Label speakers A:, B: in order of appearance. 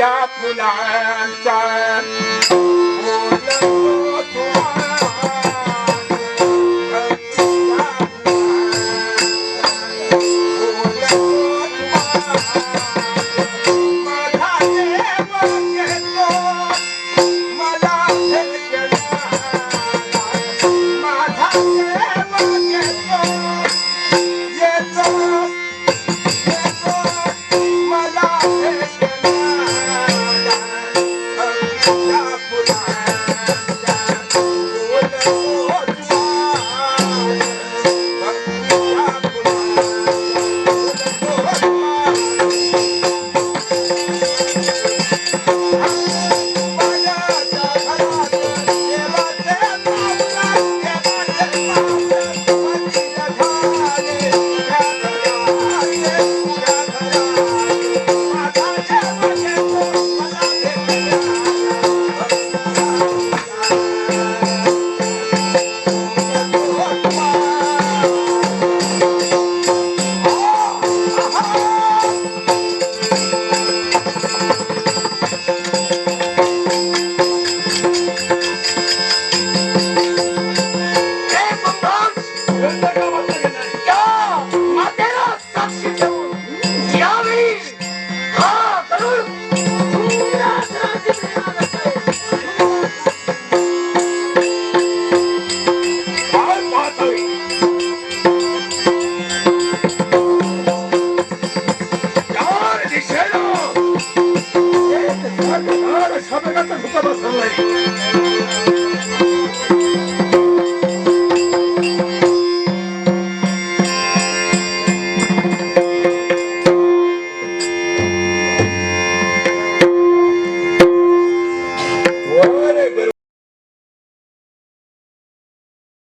A: จับหลานจันโอ้ละ আর সবে গেছে